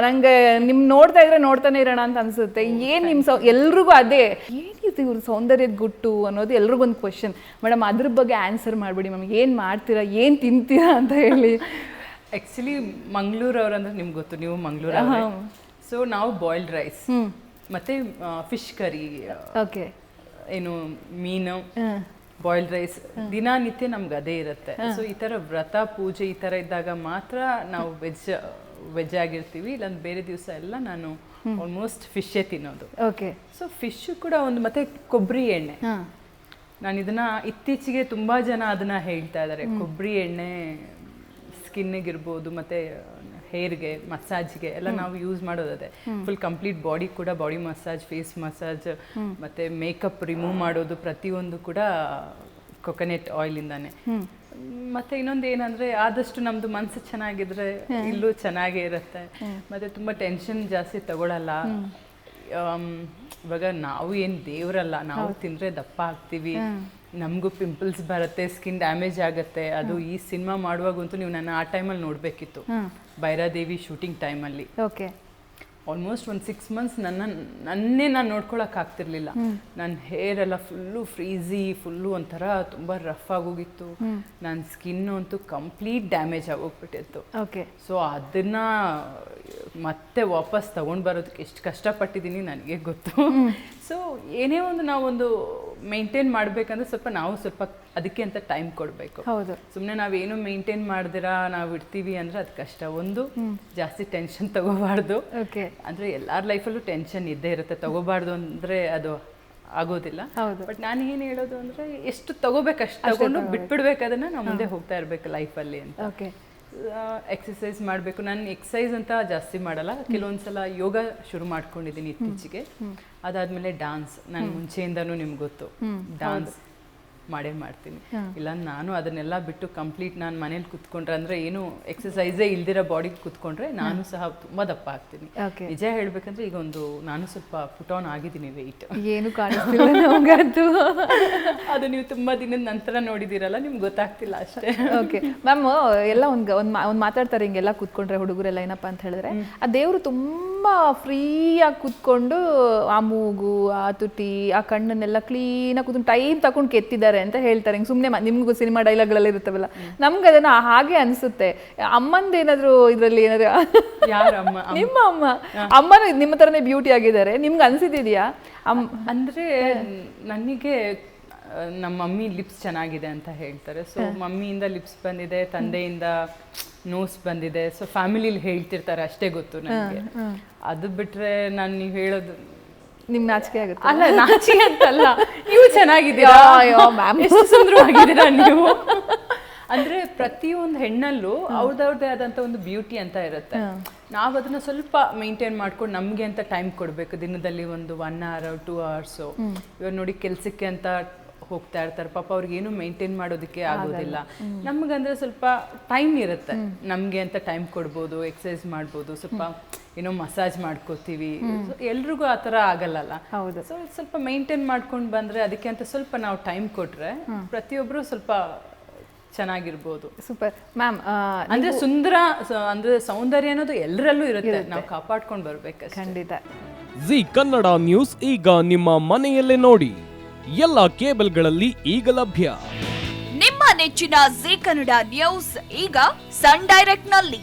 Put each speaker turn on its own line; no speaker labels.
ನಂಗೆ ನಿಮ್ ನೋಡ್ತಾ ಇದ್ರೆ ನೋಡ್ತಾನೆ ಇರೋಣ ಅಂತ ಅನ್ಸುತ್ತೆ. ಏನ್ ನಿಮ್ ಸೌ ಎಲ್ರಿಗೂ ಅದೇ. ಏನಿದು ಇವ್ರ ಸೌಂದರ್ಯದ ಗುಟ್ಟು ಅನ್ನೋದು ಎಲ್ರಿಗೂ ಒಂದು ಕ್ವಶನ್ ಮೇಡಮ್ ಅದ್ರ ಬಗ್ಗೆ ಆನ್ಸರ್ ಮಾಡ್ಬಿಡಿ ಮ್ಯಾಮ್ ಏನ್ ಮಾಡ್ತೀರಾ ಏನ್ ತಿಂತೀರಾ ಅಂತ ಹೇಳಿ.
ಆ್ಯಕ್ಚುಲಿ ಮಂಗಳೂರು ಅವ್ರಂದ್ರೆ ನಿಮ್ಗೆ ಗೊತ್ತು. ನೀವು ಮಂಗಳೂರು ಸೊ ನಾವು ಬಾಯ್ಲ್ಡ್ ರೈಸ್ ಮತ್ತೆ ಫಿಶ್ ಕರಿ
ಓಕೆ
ಏನು ಮೀನು ಬಾಯ್ಲ್ಡ್ ರೈಸ್ ದಿನನಿತ್ಯ ನಮ್ಗೆ ಅದೇ ಇರುತ್ತೆ. ಸೊ ಈ ಥರ ವ್ರತ ಪೂಜೆ ಈ ಥರ ಇದ್ದಾಗ ಮಾತ್ರ ನಾವು ವೆಜ್ ವೆಜ್ ಆಗಿರ್ತೀವಿ ಇಲ್ಲಾಂದ್ರೆ ಬೇರೆ ದಿವಸ ಎಲ್ಲ ನಾನು ಆಲ್ಮೋಸ್ಟ್ ಫಿಶ್ಶೇ ತಿನ್ನೋದು.
ಓಕೆ.
ಸೊ ಫಿಶ್ ಕೂಡ ಒಂದು ಮತ್ತೆ ಕೊಬ್ಬರಿ ಎಣ್ಣೆ. ನಾನು ಇದನ್ನ ಇತ್ತೀಚೆಗೆ ತುಂಬಾ ಜನ ಅದನ್ನ ಹೇಳ್ತಾ ಇದ್ದಾರೆ ಕೊಬ್ಬರಿ ಎಣ್ಣೆ ಸ್ಕಿನ್ನಿಗಿರ್ಬೋದು ಮತ್ತೆ ಹೇರ್ಗೆ ಮಸಾಜ್ಗೆ ಎಲ್ಲ ನಾವು ಯೂಸ್ ಮಾಡೋದು ಅದೇ ಫುಲ್ ಕಂಪ್ಲೀಟ್ ಬಾಡಿ ಕೂಡ ಬಾಡಿ ಮಸಾಜ್ ಫೇಸ್ ಮಸಾಜ್ ಮತ್ತೆ ಮೇಕಪ್ ರಿಮೂವ್ ಮಾಡೋದು ಪ್ರತಿಯೊಂದು ಕೂಡ ಕೊಕೊನೆಟ್ ಆಯಿಲಿಂದಾನೆ ಮತ್ತೆ ಇನ್ನೊಂದು ಏನಂದ್ರೆ ಆದಷ್ಟು ನಮ್ದು ಮನ್ಸು ಚೆನ್ನಾಗಿದ್ರೆ ಇಲ್ಲೂ ಚೆನ್ನಾಗೇ ಇರುತ್ತೆ. ಮತ್ತೆ ತುಂಬಾ ಟೆನ್ಷನ್ ಜಾಸ್ತಿ ತಗೊಳಲ್ಲ. ಇವಾಗ ನಾವು ಏನು ದೇವ್ರಲ್ಲ ನಾವು ತಿಂದ್ರೆ ದಪ್ಪ ಆಗ್ತೀವಿ. ನಮಗೂ ಪಿಂಪಲ್ಸ್ ಬರುತ್ತೆ ಸ್ಕಿನ್ ಡ್ಯಾಮೇಜ್ ಆಗುತ್ತೆ. ಅದು ಈ ಸಿನಿಮಾ ಮಾಡುವಾಗಂತೂ ನೀವು ನನ್ನ ಆ ಟೈಮಲ್ಲಿ ನೋಡಬೇಕಿತ್ತು. ಭೈರಾದೇವಿ ಶೂಟಿಂಗ್ ಟೈಮಲ್ಲಿ
ಓಕೆ
ಆಲ್ಮೋಸ್ಟ್ ಒಂದು ಸಿಕ್ಸ್ ಮಂತ್ಸ್ ನನ್ನ ನನ್ನೇ ನಾನು ನೋಡ್ಕೊಳಕ್ಕಾಗ್ತಿರ್ಲಿಲ್ಲ ನನ್ನ ಹೇರ್ ಎಲ್ಲ ಫುಲ್ಲು ಫ್ರೀಝಿ ಫುಲ್ಲು ಒಂಥರ ತುಂಬ ರಫ್ ಆಗೋಗಿತ್ತು. ನನ್ನ ಸ್ಕಿನ್ ಅಂತೂ ಕಂಪ್ಲೀಟ್ ಡ್ಯಾಮೇಜ್ ಆಗೋಗ್ಬಿಟ್ಟಿತ್ತು.
ಓಕೆ
ಸೊ ಅದನ್ನ ಮತ್ತೆ ವಾಪಸ್ ತಗೊಂಡು ಬರೋದಕ್ಕೆ ಎಷ್ಟು ಕಷ್ಟಪಟ್ಟಿದ್ದೀನಿ ನನಗೆ ಗೊತ್ತು. ಸೊ ಏನೇ ಒಂದು ನಾವೊಂದು ಮೇಂಟೈನ್ ಮಾಡಬೇಕಂದ್ರೆ ಸ್ವಲ್ಪ ನಾವು ಸ್ವಲ್ಪ ಅದಕ್ಕೆ ಅಂತ ಟೈಮ್ ಕೊಡಬೇಕು.
ಹೌದು.
ಸುಮ್ಮನೆ ನಾವೇನು ಮೇಂಟೈನ್ ಮಾಡಿದಿರಾ ನಾವು ಇಡ್ತೀವಿ ಅಂದ್ರೆ ಅದು ಕಷ್ಟ. ಒಂದು ಜಾಸ್ತಿ ಟೆನ್ಷನ್ ತಗೋಬಾರ್ದು.
ಓಕೆ
ಅಂದ್ರೆ ಎಲ್ಲಾರ್ ಲೈಫಲ್ಲೂ ಟೆನ್ಷನ್ ಇದ್ದೇ ಇರುತ್ತೆ. ತಗೋಬಾರ್ದು ಅಂದ್ರೆ ಅದು ಆಗೋದಿಲ್ಲ.
ಹೌದು.
ಬಟ್ ನಾನು ಏನು ಹೇಳೋದು ಅಂದ್ರೆ ಎಷ್ಟು ತಗೋಬೇಕು ಅಷ್ಟು ತಗೊಂಡು ಬಿಟ್ಬಿಡ್ಬೇಕು ಅದನ್ನ ನಾವು ಮುಂದೆ ಹೋಗ್ತಾ ಇರ್ಬೇಕು ಲೈಫಲ್ಲಿ ಅಂತ.
ಓಕೆ
ಎಕ್ಸಸೈಸ್ ಮಾಡಬೇಕು. ನಾನು ಎಕ್ಸಸೈಸ್ ಅಂತ ಜಾಸ್ತಿ ಮಾಡಲ್ಲ. ಕೆಲವೊಂದ್ಸಲ ಯೋಗ ಶುರು ಮಾಡ್ಕೊಂಡಿದ್ದೀನಿ ಇತ್ತೀಚೆಗೆ. ಅದಾದ್ಮೇಲೆ ಡಾನ್ಸ್ ನಾನು ಮುಂಚೆಯಿಂದನೂ ನಿಮ್ಗೆ ಗೊತ್ತು. ಡಾನ್ಸ್ ಮಾಡೇ ಮಾಡ್ತೀನಿ. ಇಲ್ಲ ನಾನು ಅದನ್ನೆಲ್ಲ ಬಿಟ್ಟು ಕಂಪ್ಲೀಟ್ ನಾನು ಮನೇಲಿ ಕುತ್ಕೊಂಡ್ರೆ ಅಂದ್ರೆ ಏನು ಎಕ್ಸಸೈಸೇ ಇಲ್ದಿರೋ ಬಾಡಿ ಕುತ್ಕೊಂಡ್ರೆ ನಾನು ಸಹ ತುಂಬಾ ದಪ್ಪ ಆಗ್ತೀನಿ. ನಿಜ ಹೇಳ್ಬೇಕಂದ್ರೆ ಈಗ ಒಂದು ನಾನು ಸ್ವಲ್ಪ ಪುಟ್ ಆನ್ ಆಗಿದ್ದೀನಿ ವೆಯ್ಟ್
ಏನು ಕಾಣಿಸ್ತಿಲ್ಲ
ಅದು ನೀವು ತುಂಬಾ ದಿನದ ನಂತರ ನೋಡಿದಿರಲ್ಲ ನಿಮ್ಗೆ ಗೊತ್ತಾಗ್ತಿಲ್ಲ ಅಷ್ಟೇ.
ಓಕೆ ಮ್ಯಾಮ್ ಎಲ್ಲ ಒಂದು ಒಂದು ಒಂದು ಮಾತಾಡ್ತಾರೆ ಹಿಂಗೆಲ್ಲ ಕೂತ್ಕೊಂಡ್ರೆ ಹುಡುಗರೆಲ್ಲ ಏನಪ್ಪಾ ಅಂತ ಹೇಳಿದ್ರೆ ಆ ದೇವರು ತುಂಬಾ ಫ್ರೀಯಾಗಿ ಕೂತ್ಕೊಂಡು ಆ ಮೂಗು ಆ ತುಟಿ ಆ ಕಣ್ಣನ್ನೆಲ್ಲ ಕ್ಲೀನಾಗಿ ಕೂತ್ಕೊಂಡು ಟೈಮ್ ತಗೊಂಡು ಕೆತ್ತಿದ್ದಾರೆ. ಅಂತ ಹೇಳ್ತಾರೆ. ಹಿಂಗೆ ಸುಮ್ಮನೆ ನಿಮ್ಗೂ ಸಿನಿಮಾ ಡೈಲಾಗ್ಗಳಲ್ಲಿ ಇರುತ್ತವಲ್ಲ. ನಮ್ಗೆ ಅದನ್ನ ಹಾಗೆ ಅನ್ಸುತ್ತೆ. ಅಮ್ಮಂದೇನಾದ್ರು ಇದರಲ್ಲಿ ಏನಾದ್ರು ನಿಮ್ಮ ಅಮ್ಮ? ಅಮ್ಮನ ನಿಮ್ಮ ಥರನೇ ಬ್ಯೂಟಿ ಆಗಿದ್ದಾರೆ. ನಿಮ್ಗೆ ಅನಿಸಿದ್ದಿದೆಯಾ? ಅಮ್ಮ
ಅಂದ್ರೆ ನನಗೆ ನಮ್ಮ ಮಮ್ಮಿ ಲಿಪ್ಸ್ ಚೆನ್ನಾಗಿದೆ ಅಂತ ಹೇಳ್ತಾರೆ. ಸೊ ಮಮ್ಮಿಯಿಂದ ಲಿಪ್ಸ್ ಬಂದಿದೆ ತಂದೆಯಿಂದ ನೋಸ್ ಬಂದಿದೆ. ಸೊ ಫ್ಯಾಮಿಲಿಲಿ ಹೇಳ್ತಿರ್ತಾರೆ ಅಷ್ಟೇ ಗೊತ್ತು ನನಗೆ. ಅದು ಬಿಟ್ರೆ ನಾನು ನೀವು ಹೇಳೋದು
ನಿಮ್ಗೆ ನಾಚಿಕೆ ಆಗುತ್ತೆ
ಅಲ್ಲ ನಾಚಿಕೆ ಅಂತಲ್ಲ. ನೀವು ಚೆನ್ನಾಗಿದ್ದೀರಾ?
ಅಯ್ಯೋ, ಮ್ಯಾಮ್
ಎಷ್ಟು ಸುಂದರವಾಗಿದ್ದೀರಾ ನೀವು? ಅಂದ್ರೆ ಪ್ರತಿಯೊಂದು ಹೆಣ್ಣಲ್ಲೂ ಅವ್ರದವ್ರದೇ ಆದಂತ ಒಂದು ಬ್ಯೂಟಿ ಅಂತ ಇರುತ್ತೆ. ನಾವು ಅದನ್ನ ಸ್ವಲ್ಪ ಮೇಂಟೈನ್ ಮಾಡ್ಕೊಂಡು ನಮ್ಗೆ ಅಂತ ಟೈಮ್ ಕೊಡ್ಬೇಕು. ದಿನದಲ್ಲಿ ಒಂದು ಒನ್ ಅವರ್ ಟೂ ಅವರ್ಸ್ ಇವಾಗ ನೋಡಿ ಕೆಲ್ಸಕ್ಕೆ ಅಂತ ಹೋಗ್ತಾ ಇರ್ತಾರೆ. ಪಾಪ ಅವ್ರಿಗೆ ಏನು ಮೇಂಟೈನ್ ಮಾಡೋದಕ್ಕೆ ಆಗೋದಿಲ್ಲ. ನಮ್ಗಂದ್ರೆ ಸ್ವಲ್ಪ ಟೈಮ್ ಇರುತ್ತೆ. ನಮ್ಗೆ ಅಂತ ಟೈಮ್ ಕೊಡ್ಬೋದು ಎಕ್ಸಸೈಸ್ ಮಾಡ್ಬೋದು. ಸ್ವಲ್ಪ ಏನೋ ಮಸಾಜ್ ಮಾಡ್ಕೋತೀವಿ. ಎಲ್ರಿಗೂ ಆ ಥರ ಆಗಲ್ಲಲ್ಲ?
ಹೌದು.
ಸೊ ಸ್ವಲ್ಪ ಮೇಂಟೈನ್ ಮಾಡ್ಕೊಂಡು ಬಂದ್ರೆ ಅದಕ್ಕೆ ಅಂತ ಸ್ವಲ್ಪ ನಾವು ಟೈಮ್ ಕೊಟ್ರೆ ಪ್ರತಿಯೊಬ್ರು ಸ್ವಲ್ಪ ಚೆನ್ನಾಗಿರ್ಬೋದು.
ಸೂಪರ್. ಮ್ಯಾಮ್
ಅಂದ್ರೆ ಸುಂದರ ಅಂದ್ರೆ ಸೌಂದರ್ಯ ಅನ್ನೋದು ಎಲ್ಲರಲ್ಲೂ ಇರುತ್ತೆ. ನಾವು ಕಾಪಾಡ್ಕೊಂಡು ಬರ್ಬೇಕು
ಖಂಡಿತ.
ಜಿ ಕನ್ನಡ ನ್ಯೂಸ್ ಈಗ ನಿಮ್ಮ ಮನೆಯಲ್ಲೇ ನೋಡಿ. ಎಲ್ಲ ಕೇಬಲ್ಗಳಲ್ಲಿ ಈಗ ಲಭ್ಯ.
ನಿಮ್ಮ ನೆಚ್ಚಿನ ಜಿ ಕನ್ನಡ ನ್ಯೂಸ್ ಈಗ ಸನ್ ಡೈರೆಕ್ಟ್ನಲ್ಲಿ